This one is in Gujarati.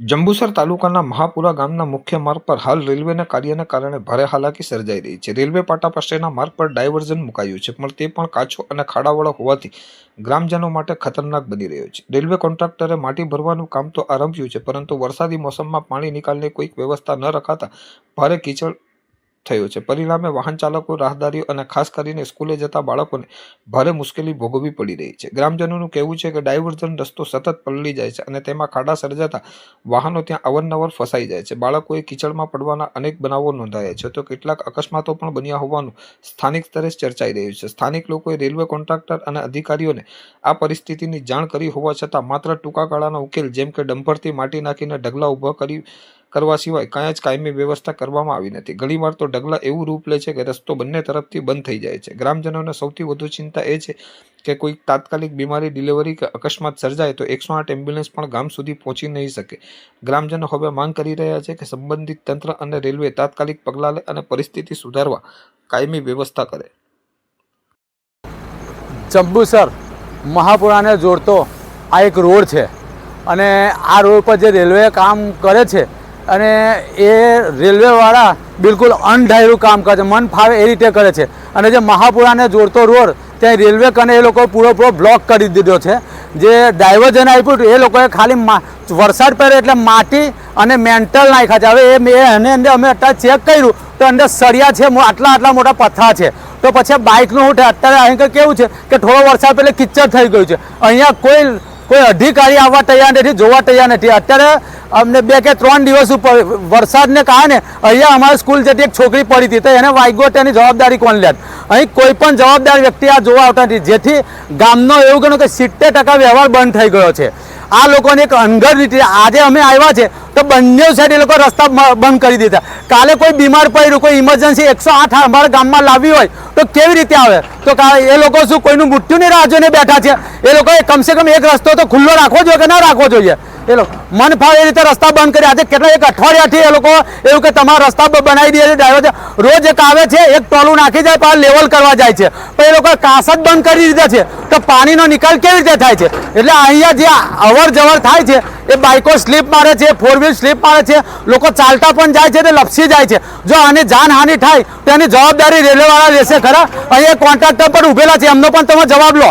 જંબુસર તાલુકાના મહાપુરા ગામના મુખ્ય માર્ગ પર હાલ રેલવેના કાર્યના કારણે ભારે હાલાકી સર્જાઈ રહી છે. રેલવે પાટા પાસેના માર્ગ પર ડાયવર્ઝન મુકાયું છે, પણ તે પણ કાચો અને ખાડાવાળો હોવાથી ગ્રામજનો માટે ખતરનાક બની રહ્યો છે. રેલવે કોન્ટ્રાક્ટરે માટી ભરવાનું કામ તો આરંભ્યું છે, પરંતુ વરસાદી મોસમમાં પાણી નિકાલની કોઈક વ્યવસ્થા ન રખાતા ભારે કીચડ થયો છે. પરિણામે વાહન ચાલકો, રાહદારીઓ અને ખાસ કરીને સ્કૂલે જતા બાળકોને ભારે મુશ્કેલી ભોગવવી પડી રહી છે. ગ્રામજનોનું કહેવું છે કે ડાયવર્ઝન રસ્તો સતત પલળી જાય છે અને તેમાં ખાડા સર્જાતા વાહનો ત્યાં અવારનવાર ફસાઈ જાય છે. બાળકોએ કીચડમાં પડવાના અનેક બનાવો નોંધાયા છે. તો કેટલાક અકસ્માતો પણ બન્યા હોવાનું સ્થાનિક સ્તરે ચર્ચાઈ રહ્યું છે. સ્થાનિક લોકોએ રેલવે કોન્ટ્રાક્ટર અને અધિકારીઓને આ પરિસ્થિતિની જાણ કરી હોવા છતાં માત્ર ટૂંકા ગાળાનો ઉકેલ, જેમ કે ડમ્પરથી માટી નાખીને ઢગલા ઊભા કરી કરવા સિવાય કાંઈ જ કાયમી વ્યવસ્થા કરવામાં આવી નથી. ઘણીવાર તો ઢગલા એવું રૂપ લે છે કે રસ્તો બંને તરફથી બંધ થઈ જાય છે. ગ્રામજનોને સૌથી વધુ ચિંતા એ છે કે કોઈ તાત્કાલિક બીમારી, ડિલિવરી કે અકસ્માત સર્જાય તો એકસો આઠ એમ્બ્યુલન્સ પણ ગામ સુધી પહોંચી નહીં શકે. ગ્રામજનો હવે માંગ કરી રહ્યા છે કે સંબંધિત તંત્ર અને રેલવે તાત્કાલિક પગલાં લે અને પરિસ્થિતિ સુધારવા કાયમી વ્યવસ્થા કરે. જંબુસર મહાપુરાને જોડતો આ એક રોડ છે અને આ રોડ પર જે રેલવે કામ કરે છે અને એ રેલવેવાળા બિલકુલ અનઢાયરું કામ કરે છે, મન ફાવે એ રીતે કરે છે. અને જે મહાપુરાને જોડતો રોડ, ત્યાં રેલવે કને એ લોકો પૂરો બ્લોક કરી દીધો છે. જે ડાયવર્જન આપ્યું એ લોકોએ ખાલી વરસાદ પડે એટલે માટી અને મેન્ટલ નાખ્યા છે. હવે એ એને અંદર અમે અત્યારે ચેક કર્યું, તો અંદર સળિયા છે આટલા આટલા મોટા પથ્થા છે. તો પછી બાઇકનું ઉઠે, અત્યારે અહીં કેવું છે કે થોડો વરસાદ પહેલાં કિચ્ચર થઈ ગયું છે. અહીંયા કોઈ કોઈ અધિકારી આવવા તૈયાર નથી, જોવા તૈયાર નથી. અત્યારે અમને બે કે ત્રણ દિવસ ઉપર વરસાદને કારણે અહીંયા અમારી સ્કૂલ જતી એક છોકરી પડી હતી, તો એને વાગ્યો તેની જવાબદારી કોણ લે અહીં કોઈ પણ જવાબદાર વ્યક્તિ આ જોવા આવતા નથી. જેથી ગામનો એવું ગણો કે સિત્તેર ટકા વ્યવહાર બંધ થઈ ગયો છે. આ લોકોને એક અનગઢ રીતે આજે અમે આવ્યા છે, તો બંને સાઈડ એ લોકો રસ્તા બંધ કરી દીધા. કાલે કોઈ બીમાર પડ્યું, કોઈ ઇમરજન્સી એકસો આઠ અમારા ગામમાં લાવી હોય, તો કેવી રીતે આવે? તો એ લોકો શું, કોઈનું મૃત્યુની રાહ જોઈને બેઠા છે? એ લોકોએ કમસે કમ એક રસ્તો તો ખુલ્લો રાખવો જોઈએ કે ના રાખવો જોઈએ? એ લોકો મન ફાવે એ રીતે રસ્તા બંધ કરી. આજે કેટલા એક અઠવાડિયાથી એ લોકો એવું કે તમારા રસ્તા બનાવી દે છે, ડ્રાઈવર રોજ એક આવે છે, એક ટોલું નાખી જાય, પાછા લેવલ કરવા જાય છે. પણ એ લોકો કાંસ જ બંધ કરી દીધા છે તો પાણીનો નિકાલ કેવી રીતે થાય છે? એટલે અહીંયા જે અવર જવર થાય છે, એ બાઇકો સ્લીપ મારે છે ફોર વ્હીલ સ્લીપ મારે છે, લોકો ચાલતા પણ જાય છે, તે લપસી જાય છે. જો આની જાનહાનિ થાય, તો એની જવાબદારી રેલવેવાળા લેશે ખરા? અહીંયા કોન્ટ્રાક્ટર પણ ઉભેલા છે, એમનો પણ તમે જવાબ લો.